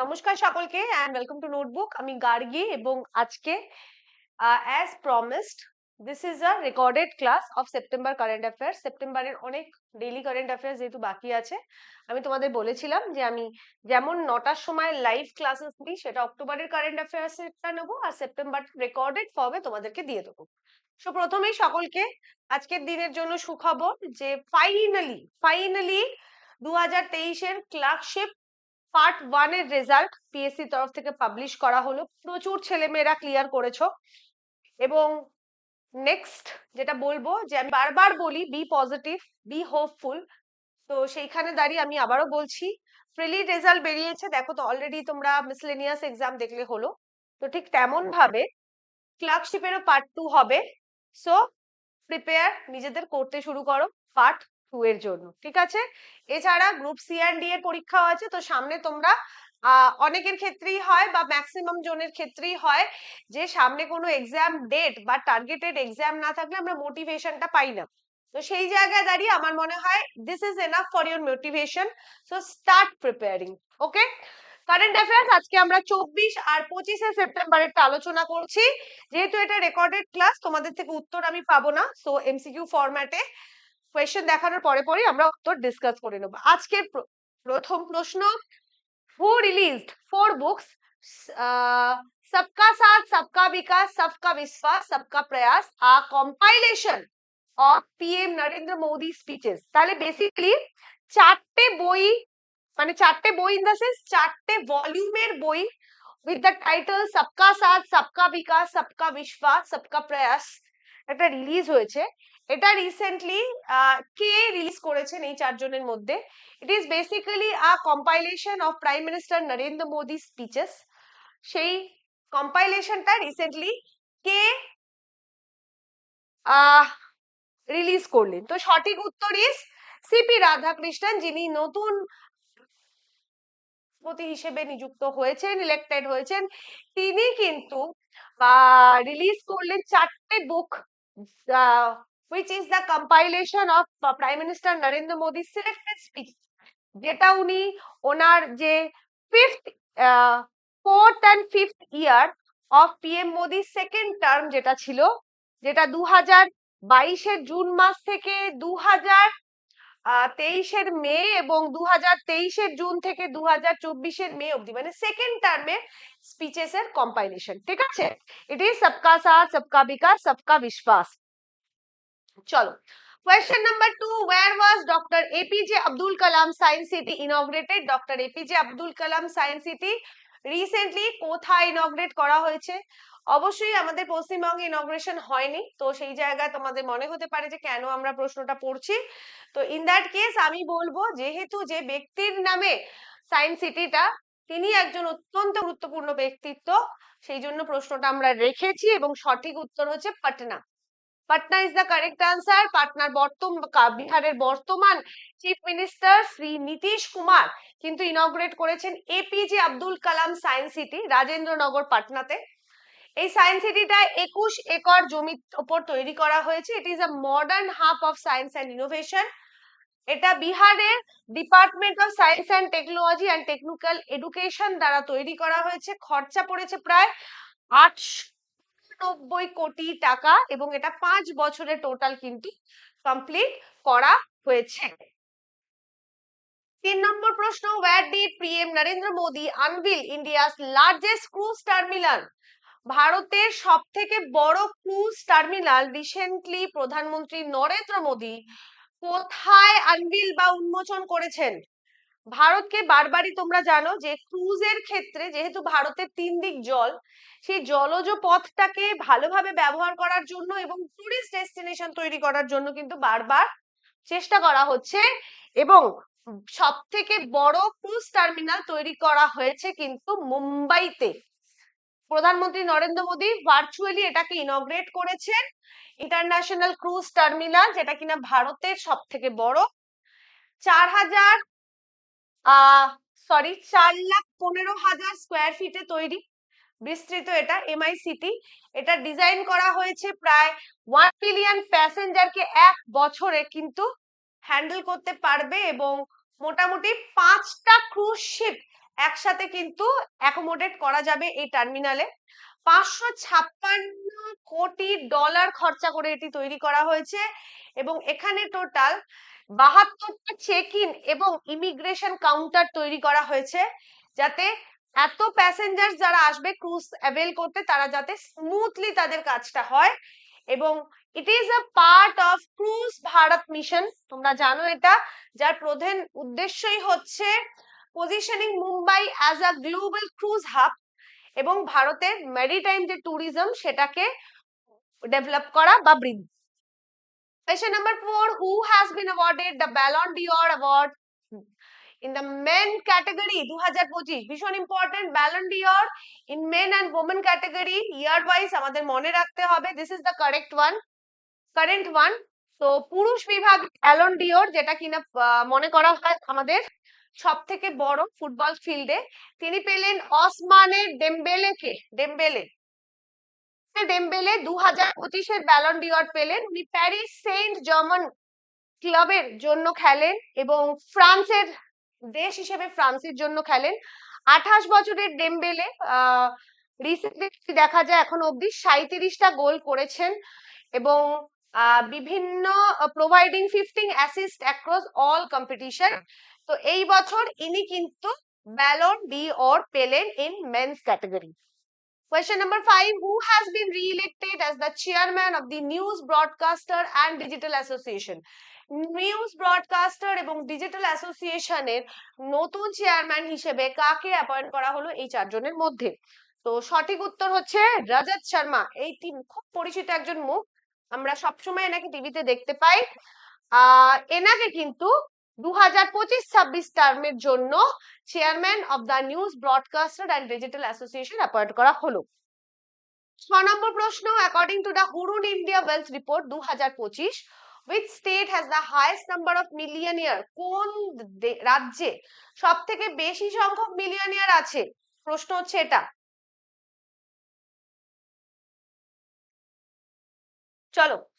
নমস্কার সকলকে and welcome to notebook আমি গার্গী এবং আজকে as promised this is a recorded class of September current affairs সেপ্টেম্বরের অনেক ডেইলি কারেন্ট অ্যাফেয়ার্স যেহেতু বাকি আছে, আমি তোমাদের বলেছিলাম যে আমি যেমন নটার সময় লাইভ ক্লাসেস দিই সেটা অক্টোবরের কারেন্ট অ্যাফেয়ার্সটা নেব আর সেপ্টেম্বর রেকর্ডেড ফর্মে তোমাদেরকে দিয়ে দেবো। সো প্রথমেই সকলকে আজকের দিনের জন্য সুখবর যে ফাইনালি ফাইনালি দু হাজার তেইশের ক্লার্কশিপ পার্ট ওয়ানের রেজাল্ট পিএসসি তরফ থেকে পাবলিশ করা হলো। প্রচুর ছেলেমেয়েরা ক্লিয়ার করেছ। এবং নেক্সট যেটা বলব যে আমি বারবার বলি বি পজিটিভ বি হোপফুল তো সেইখানে দাঁড়িয়ে আমি আবারও বলছি ফ্রিলি রেজাল্ট বেরিয়েছে। দেখো তো অলরেডি তোমরা মিসলেনিয়াস এক্সাম দেখলে হলো। তো ঠিক তেমন ভাবে ক্লার্কশিপেরও পার্ট টু হবে। সো প্রিপেয়ার নিজেদের করতে শুরু করো। পার্ট টু এর জন্য, ঠিক আছে? এছাড়া গ্রুপ সি অ্যান্ড ডি এর পরীক্ষাও আছে, তো সামনে তোমরা অনেকের ক্ষেত্রেই হয় বা ম্যাক্সিমাম জনের ক্ষেত্রেই হয় যে সামনে কোনো এক্সাম ডেট বা টার্গেটেড এক্সাম না থাকলে আমরা মোটিভেশনটা পাই না। তো সেই জায়গায় দাঁড়িয়ে আমার মনে হয় this is enough for your motivation so start preparing okay current affairs আজকে আমরা চব্বিশ আর পঁচিশে সেপ্টেম্বরেরটা আলোচনা করছি। যেহেতু এটা রেকর্ডেড ক্লাস তোমাদের থেকে উত্তর আমি পাবো না সো এমসিকিউ ফরম্যাটে কোয়েশ্চেন দেখানোর পরে পরে আমরা উত্তর ডিসকাস করে নেব আজকের প্রথম প্রশ্ন হু রিলিজড ফোর বুকস सबका साथ सबका विकास सबका विश्वास सबका प्रयास a compilation of PM Narendra Modi speeches তাহলে বেসিক্যালি চারটে বই মানে চারটে বই ইন দ্য সেন্স চারটে ভলিউমের বই উইথ দ্য টাইটেল সবকা সাথ সবকা বিকাশ সবকা বিশ্বাস সবকা প্রয়াস একটা রিলিজ হয়েছে এটা রিসেন্টলি কে রিলিজ করেছেন এই চারজনের মধ্যে? It is basically a compilation of prime minister Narendra Modi speeches সেই কম্পাইলেশনটা রিসেন্টলি কে রিলিজ করলেন? তো সঠিক উত্তর ইস সিপি রাধাকৃষ্ণন যিনি নতুন রাষ্ট্রপতি হিসেবে নিযুক্ত হয়েছেন ইলেক্টেড হয়েছেন, তিনি কিন্তু রিলিজ করলেন চারটে বুক which is the compilation of uh, Prime Minister Narendra Modi's selected speech. যেটা উনি ওনার যে fifth fourth and fifth year of PM Modi second term যেটা ছিল যেটা দু হাজার বাইশের জুন মাস থেকে দু হাজার তেইশের মে এবং দু হাজার তেইশের জুন থেকে দু হাজার চব্বিশের মে অব্দি মানে সেকেন্ড টার্মের স্পিচেস এর কম্পাইলেশন ঠিক আছে? ইট ইজ সবকা সাথ সবকা বিকাশ সবকা বিশ্বাস চলো Question number two, where was Dr. APJ Abdul Kalam Science City inaugurated? Dr. APJ Abdul Kalam Science City recently কোথায় ইনগ্রেট করা হয়েছে অবশ্যই আমাদের পশ্চিমবঙ্গে ইনগ্রেশন হয়নি তো সেই জায়গায় তোমাদের মনে হতে পারে যে কেন আমরা প্রশ্নটা পড়ছি তো ইন দ্যাট কেস আমি বলব যেহেতু যে ব্যক্তির নামে সায়েন্স সিটিটা তিনি একজন অত্যন্ত গুরুত্বপূর্ণ ব্যক্তিত্ব সেই জন্য প্রশ্নটা আমরা রেখেছি এবং সঠিক উত্তর হচ্ছে Patna Patna is the correct answer পাটনার বর্তমান বিহারের বর্তমান চিফ মিনিস্টার শ্রী নীতিশ কুমার কিন্তু ইনগ্রেট করেছেন APJ Abdul Kalam science city Rajendranagar, পাটনাতে। এই সায়েন্স সিটিটা একুশ একর জমির ওপর তৈরি করা হয়েছে। It is a modern hub of science and innovation এটা বিহারের department of science and technology and technical education দ্বারা তৈরি করা হয়েছে। খরচা পড়েছে প্রায় আটশো নব্বই কোটি টাকা এবং এটা পাঁচ বছরের টোটাল কিন্তু কমপ্লিট করা হয়েছে। তিন নম্বর প্রশ্ন where did PM Narendra Modi unveil India's largest cruise terminal ভারতের সব থেকে বড় ক্রুজ টার্মিনাল রিসেন্টলি প্রধানমন্ত্রী নরেন্দ্র মোদী কোথায় আনভিল বা উন্মোচন করেছেন? ভারতকে বারবারই তোমরা জানো যে ক্রুজের ক্ষেত্রে যেহেতু ভারতের তিন দিক জল, সেই জলজ পথটাকে ভালোভাবে ব্যবহার করার জন্য এবং টুরিস্ট ডেস্টিনেশন তৈরি করার জন্য কিন্তু বারবার চেষ্টা করা হচ্ছে এবং সব থেকে বড় ক্রুজ টার্মিনাল তৈরি করা হয়েছে কিন্তু মুম্বাইতে। প্রধানমন্ত্রী নরেন্দ্র মোদী ভার্চুয়ালি এটাকে ইনগ্রেট করেছেন ইন্টারন্যাশনাল ক্রুজ টার্মিনাল যেটা কিনা ভারতের সব থেকে বড়। চার হাজার সরি চার লাখ পনেরো হাজার স্কোয়ার ফিটে তৈরি। বিস্তৃত এটা এমআই সিটি এটা ডিজাইন করা হয়েছে প্রায় ওয়ান মিলিয়ন প্যাসেঞ্জারকে এক বছরে কিন্তু হ্যান্ডেল করতে পারবে এবং মোটামুটি পাঁচটা ক্রুজ শিপ একসাথে কিন্তু অ্যাকোমোডেট করা যাবে এই টার্মিনালে পাঁচশো ছাপ্পান্ন কোটি ডলার খরচা করে এটি তৈরি করা হয়েছে এবং এখানে টোটাল বাহাত্তরটা চেক ইন এবং ইমিগ্রেশন কাউন্টার তৈরি করা হয়েছে, যাতে এত প্যাসেঞ্জার যারা আসবে ক্রুজ অ্যাভেল করতে, তারা যাতে স্মুথলি তাদের কাজটা হয় এবং it is a part of cruise Bharat mission তোমরা জানো এটা, যার প্রধান উদ্দেশ্যই হচ্ছে positioning Mumbai as a global cruise hub এবং ভারতের ম্যারিটাইম যে ট্যুরিজম সেটাকে ডেভেলপ করা বা বৃদ্ধি Question number four Who has been awarded the Ballon d'Or Award in the men category 2025 ভীষণ important Ballon d'Or in men and women category year wise আমাদের মনে রাখতে হবে this is the correct one current one তো পুরুষ বিভাগ alone ডিওর যেটা কিনা মনে করা হয় আমাদের সব থেকে বড় ফুটবল ফিল্ডে তিনি পেলেন অসমানের ডেম্বেলেকে ডেম্বেলে ডেম্বেলে দু হাজার পঁচিশের ব্যালন ডিওর পেলেন। উনি প্যারিস সেন্ট জার্মান ক্লাবের জন্য খেলেন এবং ফ্রান্সের দেশ হিসেবে ফ্রান্সের জন্য খেলেন। আঠাশ বছরের ডেম্বেলে রিসেন্টলি দেখা যায় এখন অবধি সাঁইত্রিশটা গোল করেছেন এবং বিভিন্ন providing fifteen assist across all competition তো এই বছর ইনি কিন্তু ব্যালন ডি অর পেলেন in men's category Question number five, Who has been re elected as the chairman of the News Broadcaster and Digital Association? News broadcaster এবং digital অ্যাসোসিয়েশনের নতুন chairman হিসেবে কাকে অ্যাপয়েন্ট করা হলো এই চারজনের মধ্যে? তো সঠিক উত্তর হচ্ছে রজত শর্মা। এই টিম খুব পরিচিত একজন মুখ। আমরা সবসময় এনাকে টিভিতে দেখতে পাই। আহ, এনাকে কিন্তু দু হাজার পঁচিশ ছাব্বিশ টার্মের জন্য chairman of the news broadcaster and digital association appoint করা হলো। ছ নম্বর প্রশ্ন according to the Hurun India wealth report দু হাজার পঁচিশ which state has the highest number of millionaire কোন রাজ্যে সব থেকে বেশি সংখ্যক মিলিয়নিয়ার আছে? প্রশ্ন হচ্ছে এটা। চলো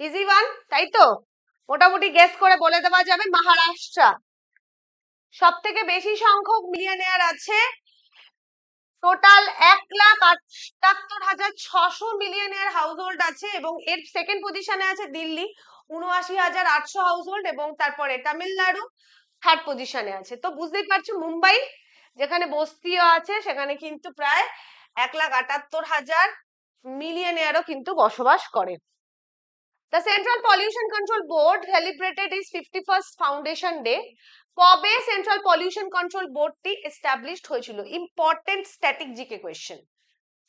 ইজি ওয়ান তাই তো মোটামুটি গেস করে বলে দেওয়া যাবে মহারাষ্ট্র। সব থেকে বেশি সংখ্যক মিলিয়নিয়ার আছে। টোটাল এক লাখ আটাত্তর হাজার ছশো মিলিয়নিয়ার হাউস হোল্ড আছে এবং এর সেকেন্ড পজিশনে আছে দিল্লি, উনআশি হাজার আটশো হাউস হোল্ড এবং তারপরে তামিলনাড়ু থার্ড পজিশনে আছে। তো বুঝতেই পারছ, মুম্বাই যেখানে বস্তিও আছে, সেখানে কিন্তু প্রায় এক লাখ আটাত্তর হাজার মিলিয়নিয়ারও কিন্তু বসবাস করে। The Central Pollution Control Board celebrated its 51st Foundation Day. কবে সেন্ট্রাল পলিউশন কন্ট্রোল বোর্ডটি এস্টাবলিশড হয়েছিল? ইম্পর্টেন্ট স্ট্যাটিক জিকে কোয়েশ্চেন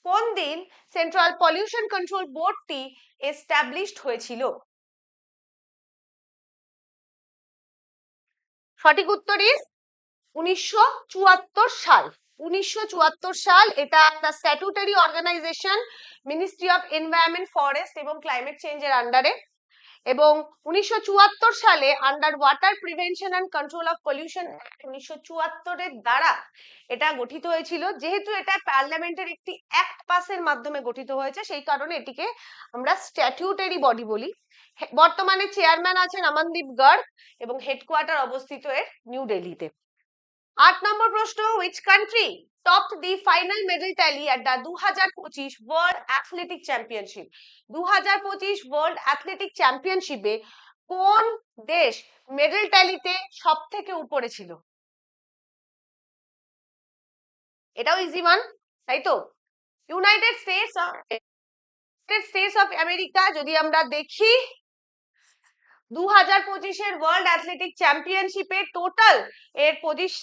কোন দিন সেন্ট্রাল পলিউশন কন্ট্রোল বোর্ডটি এস্টাবলিশড হয়েছিল? সঠিক উত্তর ইস উনিশশো চুয়াত্তর সাল। উনিশশো চুয়াত্তর সাল এটা একটা statutory organisation ministry of environment forest এবং ক্লাইমেট চেঞ্জের আন্ডারে এবং উনিশশো চুয়াত্তর সালে under water prevention and control of pollution উনিশশো চুয়াত্তরের দ্বারা এটা গঠিত হয়েছিল। যেহেতু এটা পার্লামেন্টের একটি অ্যাক্ট পাসের মাধ্যমে গঠিত হয়েছে, সেই কারণে এটিকে আমরা স্ট্যাটিউটারি বডি বলি। বর্তমানে চেয়ারম্যান আছেন অমনদীপ গড় এবং হেডকোয়ার্টার অবস্থিত এর নিউ দিল্লিতে আট নম্বর প্রশ্ন which country top the final medal tally at the দু হাজার পঁচিশ ওয়ার্ল্ড অ্যাথলেটিক চ্যাম্পিয়নশিপ দু হাজার পঁচিশ ওয়ার্ল্ড অ্যাথলেটিক চ্যাম্পিয়নশিপে কোন দেশ মেডেল ট্যালিতে সব থেকে উপরে ছিল? এটাও ইজি ওয়ান তাই তো? United states united states of America যদি আমরা দেখি দু হাজার পঁচিশের ওয়ার্ল্ড অ্যাথলেটিক চ্যাম্পিয়নশিপে টোটাল এর পঁচিশ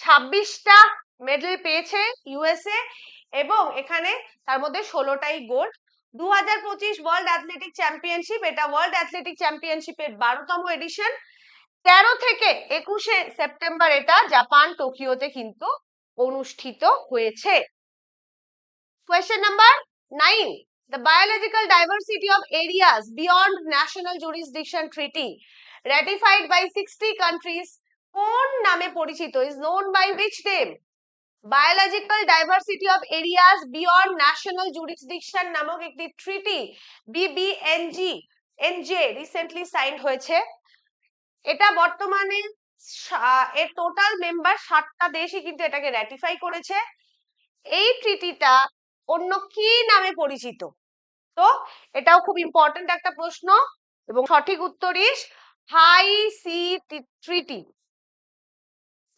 ছাব্বিশটা মেডেল পেয়েছে ইউএসএ এবং এখানে তার মধ্যে ষোলোটাই গোল্ড দু হাজার পঁচিশ ওয়ার্ল্ড অ্যাথলেটিক চ্যাম্পিয়নশিপ এটা ওয়ার্ল্ড অ্যাথলেটিক চ্যাম্পিয়নশিপের বারোতম এডিশন তেরো থেকে একুশে সেপ্টেম্বর এটা জাপান টোকিওতে কিন্তু অনুষ্ঠিত হয়েছে। Question number nine The biological diversity of areas beyond national jurisdiction treaty ratified by 60 countries কোন নামে পরিচিত is known by which name biological diversity of areas beyond national jurisdiction নামক একটি ট্রিটি বিবিএনজি এনজে রিসেন্টলি সাইন্ড হয়েছে এটা বর্তমানে এর টোটাল মেম্বার ষাটটা দেশই কিন্তু এটাকে র্যাটিফাই করেছে এই ট্রিটিটা অন্য কি নামে পরিচিত? তো এটাও খুব ইম্পর্টেন্ট একটা প্রশ্ন এবং সঠিক উত্তর is high sea treaty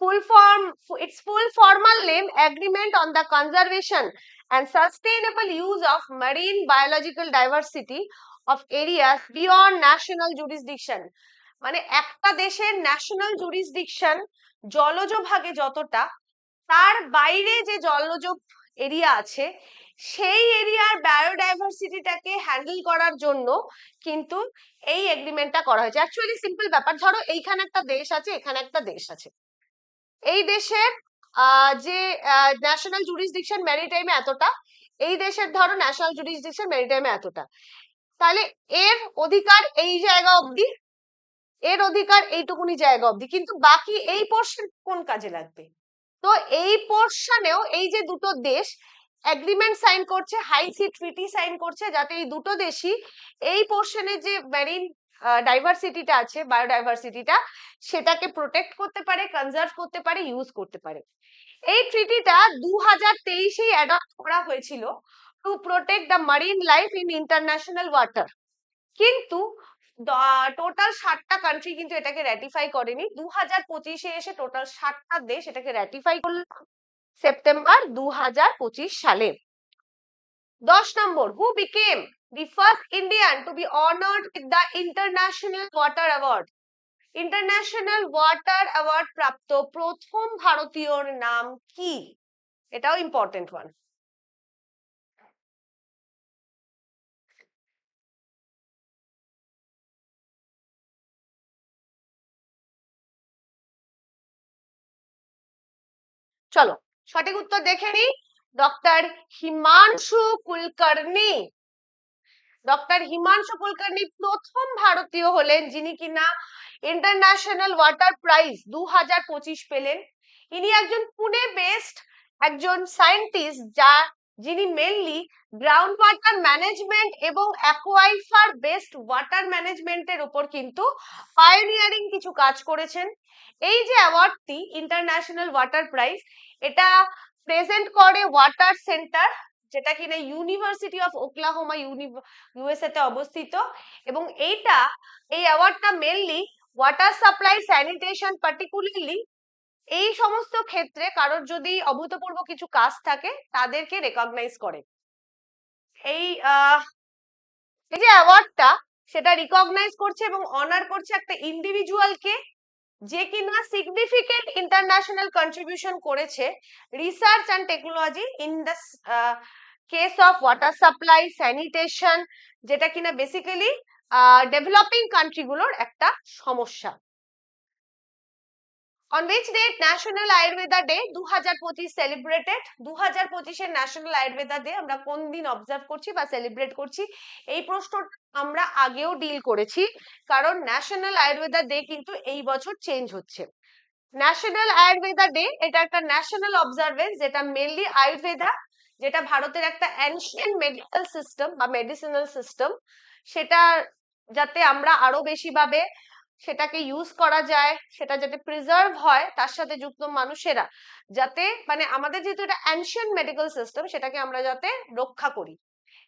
full form its full formal name agreement on the conservation and sustainable use of marine biological diversity of area beyond national jurisdiction মানে একটা দেশের ন্যাশনাল জুরিসডিকশন জলজ ভাগে যতটা, তার বাইরে যে জলজ এরিয়া আছে সেই এরিয়ার বায়োডাইভার্সিটিটাকে হ্যান্ডেল করার জন্য কিন্তু এই এগ্রিমেন্টটা করা হয়েছে। অ্যাকচুয়ালি সিম্পল ব্যাপার, ধরো এইখানে একটা দেশ আছে, এখানে একটা দেশ আছে। এই দেশের যে ন্যাশনাল জুরিসডিকশন ম্যারিটাইমে এতটা, এই দেশের ধরো ন্যাশনাল জুরিসডিকশন ম্যারিটাইমে এতটা। তাহলে এর অধিকার এই জায়গা অবধি, এর অধিকার এইটুকুনি জায়গা অবধি। কিন্তু বাকি এই পোর্শন কোন কাজে লাগবে? তো এই পোর্শনেও এই যে দুটো দেশ এগ্রিমেন্ট সাইন করছে হাই সি ট্রিটি সাইন করছে, যাতে এই দুটো দেশই এই পোর্শনে যে মেরিন ডাইভার্সিটিটা আছে বায়োডাইভার্সিটিটা সেটাকে প্রোটেক্ট করতে পারে কনজার্ভ করতে পারে ইউজ করতে পারে। এই ট্রিটিটা দু হাজার তেইশেই অ্যাডপ্ট করা হয়েছিল to protect the marine life in international water কিন্তু টোটাল ষাটটা কান্ট্রি কিন্তু এটাকে র্যাটিফাই করেনি। দু হাজার পঁচিশে এসে টোটাল ষাটটা দেশ এটাকে র্যাটিফাই করল। সেপ্টেম্বর দু সালে। দশ নম্বর who became the first Indian to be honoured with the international water award international water award প্রাপ্ত প্রথম ভারতীয়র নাম কি? এটাও ইম্পর্টেন্ট ওয়ান চলো। সঠিক উত্তর দেখে নি। ডক্টর হিমাংশু কুলকার্নি ডক্টর হিমাংশু কুলকার্নি প্রথম ভারতীয় হলেন, যিনি কিনা ইন্টারন্যাশনাল ওয়াটার প্রাইজ দু হাজার পঁচিশ পেলেন। ইনি একজন পুনে বেস্ট একজন সায়েন্টিস্ট যা যিনি মেনলি গ্রাউন্ড ওয়াটার ম্যানেজমেন্ট এবং অ্যাকোয়াইফার বেসড ওয়াটার ম্যানেজমেন্টের উপর কিন্তু পায়োনিয়ারিং কিছু কাজ করেছেন। এই যে অ্যাওয়ার্ডটি ইন্টারন্যাশনাল ওয়াটার প্রাইজ এটা প্রেজেন্ট করে ওয়াটার সেন্টার যেটা কিনা ইউনিভার্সিটি অফ ওকলাহোমা ইউএসএ তে অবস্থিত। এবং এইটা, এই অ্যাওয়ার্ডটা mainly water supply sanitation particularly এই সমস্ত ক্ষেত্রে কারোর যদি অভূতপূর্ব কিছু কাজ থাকে, তাদেরকে রেকগনাইজ করে। এই এই যে অ্যাওয়ার্ডটা সেটা রিকগনাইজ করছে এবং অনার করছে একটা ইন্ডিভিজুয়ালকে যে কিনা সিগনিফিকেন্ট ইন্টারন্যাশনাল কন্ট্রিবিউশন করেছে research and technology in the case of water supply sanitation যেটা কিনা বেসিক্যালি ডেভেলপিং কান্ট্রিগুলোর একটা সমস্যা। On which date national ayurveda day 2025 celebrated? 2025 এর ন্যাশনাল আয়ুর্বেদা ডে আমরা কোন দিন অবজার্ভ করছি বা সেলিব্রেট করছি? এই প্রশ্ন আমরা আগেও ডিল করেছি, কারণ ন্যাশনাল আয়ুর্বেদা ডে কিন্তু এই বছর চেঞ্জ হচ্ছে। ন্যাশনাল আয়ুর্বেদা ডে এটা একটা ন্যাশনাল অবজারভেন্স যেটা মেনলি আয়ুর্বেদা যেটা ভারতের একটা অ্যানশিয়েন্ট মেডিকেল সিস্টেম বা মেডিসিনাল সিস্টেম সেটা যাতে আমরা আরও বেশি ভাবে সেটাকে ইউজ করা যায়, সেটা যাতে প্রিজার্ভ হয়, তার সাথে যুক্ত মানুষেরা যাতে মানে আমাদের যেহেতু এটা অ্যানশিয়েন্ট মেডিকেল সিস্টেম সেটাকে আমরা যাতে রক্ষা করি।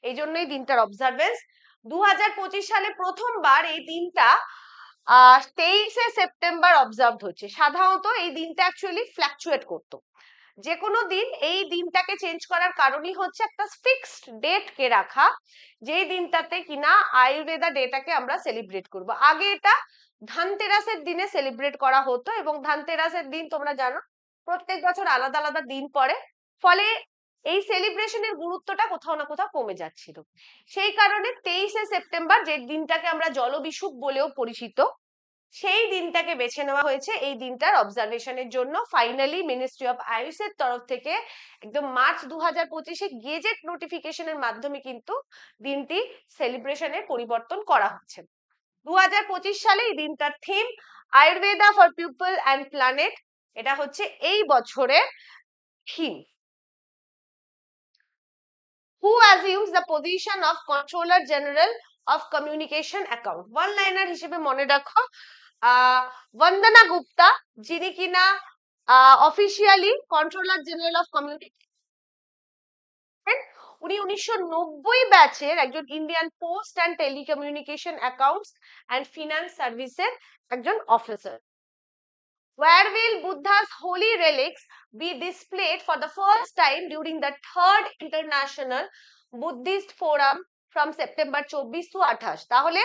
এই জন্যই দিনটার অবজারভেন্স দুহাজার পঁচিশ সালে প্রথমবার এই দিনটা তেইশে সেপ্টেম্বর অবজার্ভ হচ্ছে। সাধারণত এই দিনটা অ্যাকচুয়ালি ফ্ল্যাকচুয়েট করতো। যে কোনো দিন এই দিনটাকে চেঞ্জ করার কারণই হচ্ছে একটা ফিক্সড ডেট কে রাখা, যেই দিনটাতে কিনা আয়ুর্বেদা ডেটাকে আমরা সেলিব্রেট করব। আগে এটা ধানতেরাসের দিনে সেলিব্রেট করা হতো এবং ধানতেরাসের দিন তোমরা জানো, প্রত্যেক বছর আলাদা আলাদা দিন পড়ে, ফলে এই সেলিব্রেশনের গুরুত্বটা কোথাও না কোথাও কমে যাচ্ছিল। সেই কারণে তেইশে সেপ্টেম্বর যে দিনটাকে আমরা জলবিষুব বলেও পরিচিত, সেই দিনটাকে বেছে নেওয়া হয়েছে। এই দিনটার অবজারভেশনের জন্য ফাইনালি মিনিস্ট্রি অফ আয়ুষের তরফ থেকে একদম মার্চ দু হাজার পঁচিশে গেজেট নোটিফিকেশনের মাধ্যমে কিন্তু দিনটি সেলিব্রেশনের পরিবর্তন করা হচ্ছে। দু হাজার পঁচিশ সালে এই দিনটার theme Ayurveda for people and planet এটা হচ্ছে এই বছরের theme who assumes the position of controller general of communication account one liner হিসেবে মনে রাখো বন্দনা গুপ্তা যিনি কিনা officially controller general of community উনি উনিশশো নব্বই ব্যাচের একজন Indian post and telecommunication accounts and finance সার্ভিসের একজন officer Where will Buddha's holy relics be displayed for the first time during the third international Buddhist forum from September 24 to 28 তাহলে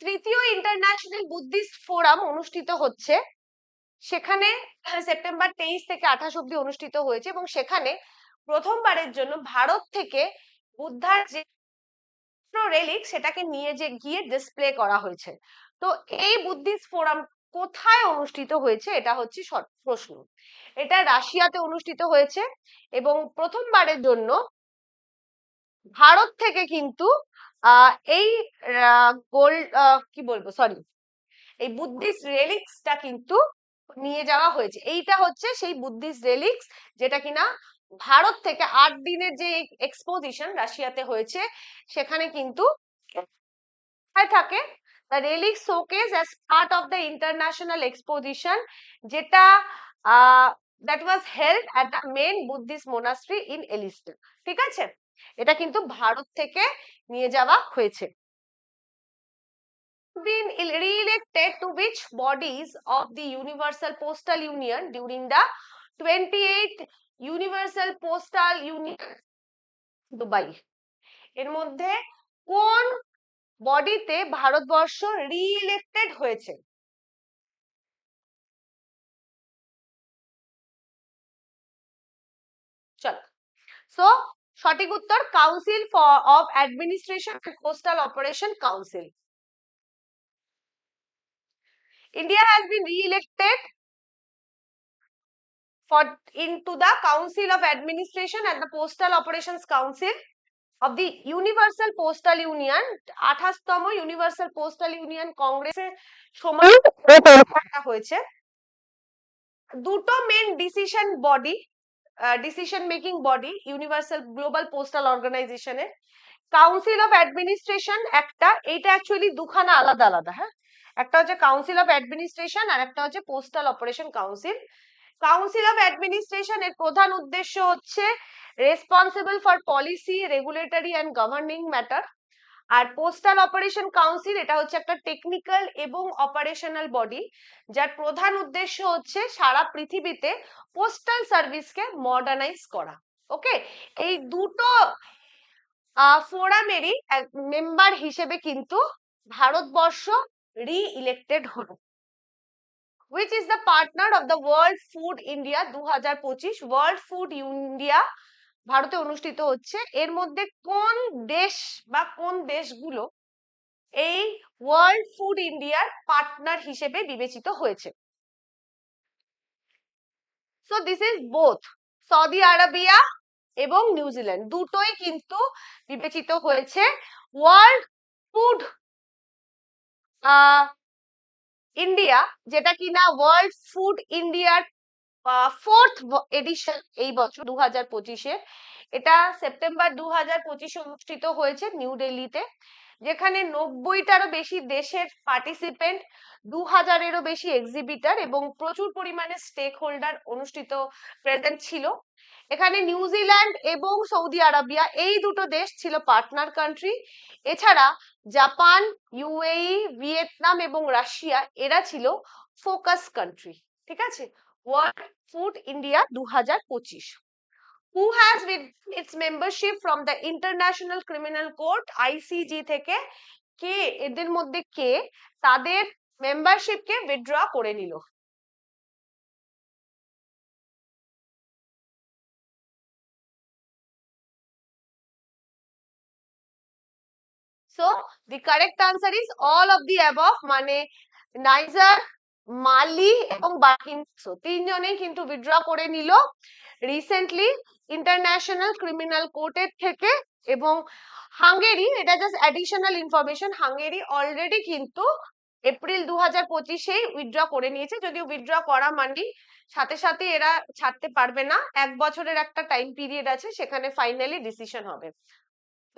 তৃতীয় international Buddhist forum অনুষ্ঠিত হচ্ছে, সেখানে, September তেইশ থেকে আঠাশ অব্দি অনুষ্ঠিত হয়েছে এবং সেখানে প্রথমবারের জন্য ভারত থেকে বুদ্ধার যে রেলিক সেটাকে নিয়ে যে গিয়ে ডিসপ্লে করা হয়েছে। তো এই বুদ্ধিস্ট ফোরাম কোথায় অনুষ্ঠিত হয়েছে এটা হচ্ছে প্রশ্ন। এটা রাশিয়াতে অনুষ্ঠিত হয়েছে এবং প্রথমবারের জন্য ভারত থেকে কিন্তু এই গোল্ড কি বলব সরি এই বুদ্ধিস্ট রেলিক্সটা কিন্তু নিয়ে যাওয়া হয়েছে। এইটা হচ্ছে সেই বুদ্ধিস্ট রেলিক্স যেটা কিনা ভারত থেকে আট দিনের যে এক্সপোজিশন রাশিয়াতে হয়েছে, সেখানে কিন্তু থাকে showcase as part of the international exposition যেটা that was held at the main Buddhist monastery in Elista ঠিক আছে? এটা কিন্তু ভারত থেকে নিয়ে যাওয়া হয়েছে। Been re-elected to which bodies of the Universal Postal Union during the 28th Universal postal Union Dubai এর মধ্যে কোন বডিতে ভারতবর্ষ রি-ইলেক্টেড হয়েছে? চল। সো সঠিক উত্তর council for of administration coastal operation council India has been re-elected for, into the Council of Administration and the Postal Operations Council of the universal postal union আঠাশতম universal postal union কংগ্রেসের সময় হয়েছে। দুটো main decision body decision making body universal global postal অর্গানাইজেশনের council of administration একটা, এইটা actually দুখানা আলাদা আলাদা হ্যাঁ? একটা হচ্ছে কাউন্সিল অফ অ্যাডমিনিস্ট্রেশন আর একটা হচ্ছে postal operation council council of administration এর প্রধান উদ্দেশ্য হচ্ছে responsible for policy regulatory and governing matter R postal operation council এটা হচ্ছে একটা টেকনিক্যাল এবং অপারেশনাল বডি যার প্রধান উদ্দেশ্য হচ্ছে সারা পৃথিবীতে পোস্টাল সার্ভিসকে মডার্নাইজ করা। ওকে এই দুটো ফোরামেরই মেম্বার হিসেবে কিন্তু ভারতবর্ষ রি ইলেক্টেড হলো। Which is the partner of the World Food India 2025 World Food India, ভারতে অনুষ্ঠিত হচ্ছে। এর মধ্যে কোন দেশ বা কোন দেশগুলো এই ওয়ার্ল্ড ফুড ইন্ডিয়ার পার্টনার হিসেবে বিবেচিত হয়েছে? So this is both Saudi Arabia এবং নিউজিল্যান্ড দুটোই কিন্তু বিবেচিত হয়েছে। ওয়ার্ল্ড ফুড ইন্ডিয়া যেটা কিনা ওয়ার্ল্ড ফুড ইন্ডিয়ার ফোর্থ এডিশন এই বছর দু হাজার পঁচিশে। এটা সেপ্টেম্বর দু হাজার পঁচিশে অনুষ্ঠিত হয়েছে নিউ দিল্লিতে যেখানে নব্বইটারও বেশি দেশের পার্টিসিপেন্ট দু হাজারেরও বেশি এক্সিবিটার এবং প্রচুর পরিমাণে স্টেক হোল্ডার অনুষ্ঠিত প্রেজেন্ট ছিল। এখানে নিউজিল্যান্ড এবং সৌদি আরবিয়া এই দুটো দেশ ছিল পার্টনার কান্ট্রি এছাড়া জাপান ইউএই ভিয়েতনাম এবং রাশিয়া, এরা ছিল ফোকাস কান্ট্রি, ঠিক আছে? ওয়ার্ল্ড ফুড ইন্ডিয়া দু হাজার পঁচিশ who has with its membership from the international criminal court ICG থেকে কে, এদের মধ্যে কে, তাদের মেম্বারশিপকে উইথড্র করে নিল। So, the correct answer is all of the above মানে নাইজার মালি এবং বার্কিনসো তিনজনেই কিন্তু উইথড্র করে নিল। রিসেন্টলি ইন্টারন্যাশনাল ক্রিমিনাল কোর্টের থেকে এবং হাঙ্গেরি এটা just additional information Hungary already কিন্তু এপ্রিল দু হাজার পঁচিশেই উইথড্র করে নিয়েছে। যদিও উইথড্র করা মানি সাথে সাথে এরা ছাড়তে পারবে না। এক বছরের একটা টাইম পিরিয়ড আছে, সেখানে ফাইনালি ডিসিশন হবে।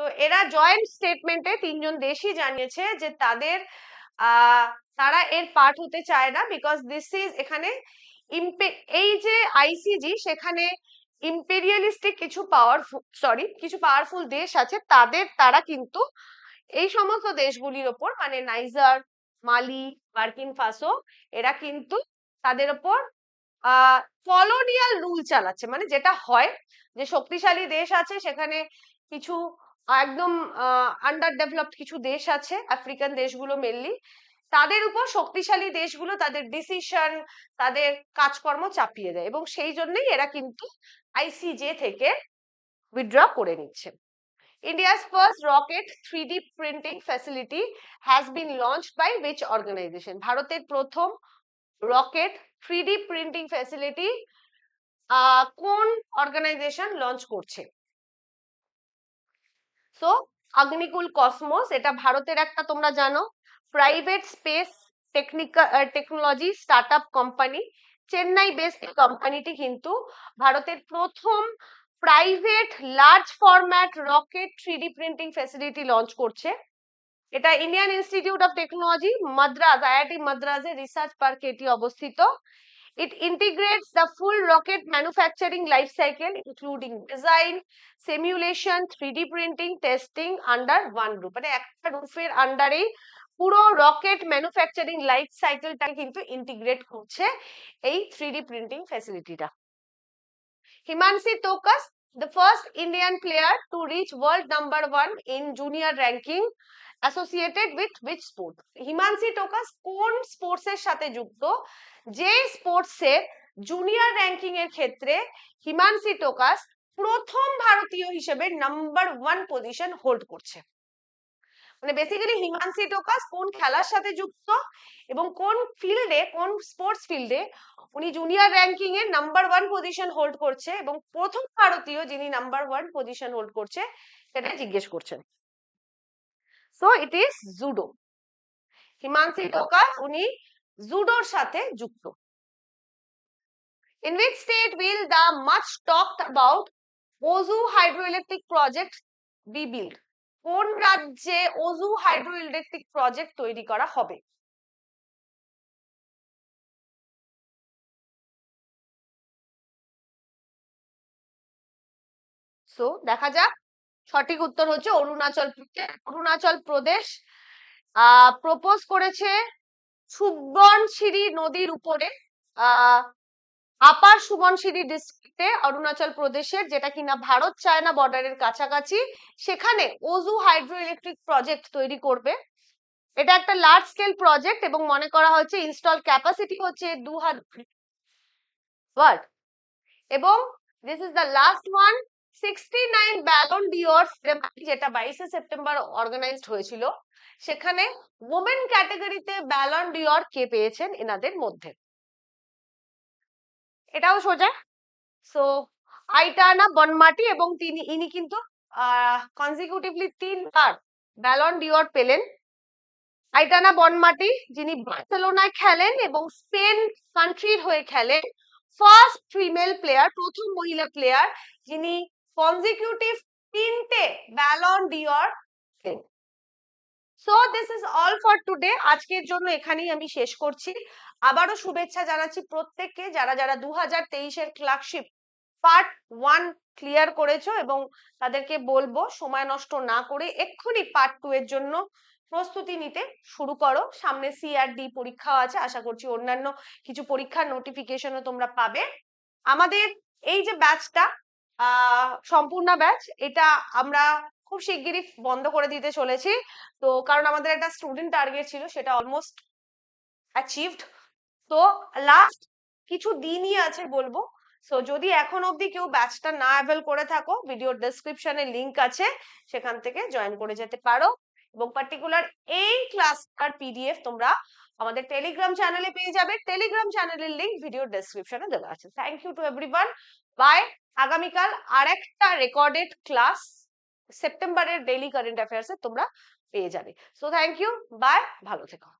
তো এরা জয়েন্ট স্টেটমেন্টে তিনজন দেশই জানিয়েছে যে তাদের তারা এর পার্ট হতে চায় না বিকজ দিস ইজ এখানে এই যে আইসিজি সেখানে ইম্পেরিয়ালিস্টিক কিছু পাওয়ারফুল সরি কিছু পাওয়ারফুল দেশ আছে, তাদের, তারা কিন্তু এই সমস্ত দেশগুলির ওপর মানে নাইজার, মালি বার্কিন ফাসো, এরা কিন্তু তাদের ওপর কলোনিয়াল রুল চালাচ্ছে। মানে যেটা হয় যে শক্তিশালী দেশ আছে, সেখানে কিছু একদম আন্ডার ডেভেলপড কিছু দেশ আছে আফ্রিকান দেশগুলো মেনলি তাদের উপর শক্তিশালী দেশগুলো তাদের ডিসিশন তাদের কাজকর্ম চাপিয়ে দেয় এবং সেই জন্যই এরা কিন্তু আইসিজে থেকে উইথড্র করে নিচ্ছে। India's first rocket 3D printing facility has been launched by which organization? ভারতের প্রথম রকেট 3D প্রিন্টিং ফ্যাসিলিটি কোন অর্গানাইজেশন লঞ্চ করছে? সো অগ্নিকুল কসমোস এটা ভারতের একটা, তোমরা জানো। Private space technical technology startup company Chennai based কোম্পানিটি কিন্তু ভারতের প্রথম private large format rocket three printing facility launch করছে। এটা Indian institute of technology Madras IIT মাদ্রাজের research পার্কে এটি অবস্থিত। It integrates the full rocket manufacturing life cycle, including design, simulation, 3D printing, testing under one roof. মানে একটা রুফের আন্ডারেই পুরো rocket manufacturing life সাইকেলটা কিন্তু ইন্টিগ্রেট করছে এই three printing ফ্যাসিলিটিটা Himanshi তোকাস the first Indian player to reach world number one in junior ranking associated with which sport? Himanshi Tokas কোন sports এর সাথে যুক্ত? যে স্পোর্টসে জুনিয়র র্যাঙ্কিং এর ক্ষেত্রে হিমানসি টোকাস প্রথম ভারতীয় হিসেবে নাম্বার ওয়ান পজিশন হোল্ড করছে। মানে বেসিক্যালি হিমানসি টোকাস কোন খেলার সাথে যুক্ত এবং কোন ফিল্ডে কোন স্পোর্টস ফিল্ডে উনি জুনিয়র র্যাঙ্কিং এর নাম্বার ওয়ান পজিশন হোল্ড করছে এবং প্রথম ভারতীয় যিনি নাম্বার ওয়ান পজিশন হোল্ড করছে সেটা জিজ্ঞেস করছেন। So it is judo Himanshi ডোকা উনি জুডোর সাথে যুক্ত. In which state will the much talked about Oju hydro project be build কোন রাজ্যে ওজু হাইড্রো ইলেকট্রিক প্রজেক্ট তৈরি করা হবে? দেখা যাক। সঠিক উত্তর হচ্ছে অরুণাচল অরুণাচল প্রদেশ প্রপোজ করেছে সুবর্ণশিরি নদীর উপরে আহ আপার সুবনশিরি ডিস্ট্রিক্টে অরুণাচল প্রদেশের, যেটা কিনা ভারত চায়না বর্ডারের কাছাকাছি, সেখানে ওজু হাইড্রো ইলেকট্রিক প্রজেক্ট তৈরি করবে। এটা একটা লার্জ স্কেল প্রজেক্ট এবং মনে করা হচ্ছে ইনস্টল ক্যাপাসিটি হচ্ছে দু হাজার এবং this is the last one sixty nine Ballon d'Or যেটা বাইশে সেপ্টেম্বর অর্গানাইজড হয়েছিল, সেখানে ওমেন ক্যাটাগরিতে ব্যালন ডিওর কে পেয়েছেন এনাদের মধ্যে। এটাও সোজা। সো আইটানা বনমাটি এবং তিনি, ইনি কিন্তু কনজিকিউটিভলি তিনবার ব্যালন ডিওর পেলেন। আইটানা বনমাটি যিনি বার্সেলোনায় খেলেন এবং স্পেন কান্ট্রির হয়ে খেলেন ফার্স্ট ফিমেল প্লেয়ার প্রথম মহিলা প্লেয়ার যিনি কনজিকিউটিভ তিনটে Ballon d'Or so this is all for today আজকের জন্য এখানেই আমি শেষ করছি। আবারও শুভেচ্ছা জানাচ্ছি প্রত্যেককে। যারা যারা দু হাজার তেইশের ক্লার্কশিপ পার্ট ওয়ান ক্লিয়ার করেছ এবং তাদেরকে বলব, সময় নষ্ট না করে এক্ষুনি পার্ট টু এর জন্য প্রস্তুতি নিতে শুরু করো। সামনে সিআরডি পরীক্ষাও আছে। আশা করছি অন্যান্য কিছু পরীক্ষার নোটিফিকেশনও তোমরা পাবে। আমাদের এই যে ব্যাচটা সম্পূর্ণ ব্যাচ। এটা আমরা খুব শিগগিরই বন্ধ করে দিতে চলেছি। তো কারণ আমাদের একটা স্টুডেন্ট টার্গেট ছিল, সেটা অলমোস্ট অ্যাচিভড তো লাস্ট কিছু দিনই আছে বলব। সো যদি এখন অবধি কেউ ব্যাচটা না অ্যাভেল করে থাকো ভিডিও ডেসক্রিপশনে লিংক আছে, সেখান থেকে জয়েন করে যেতে পারো। এবং পার্টিকুলার এই ক্লাসটার পিডিএফ তোমরা আমাদের টেলিগ্রাম চ্যানেলে পেয়ে যাবে। টেলিগ্রাম চ্যানেলের লিংক ভিডিও ডেসক্রিপশনে দেওয়া আছে। Thank you to everyone bye আগামীকাল আর একটা রেকর্ডেড ক্লাস সেপ্টেম্বরের ডেইলি কারেন্ট অ্যাফেয়ার্সে তোমরা পেয়ে যাবে। সো থ্যাংক ইউ বাই ভালো থেকো।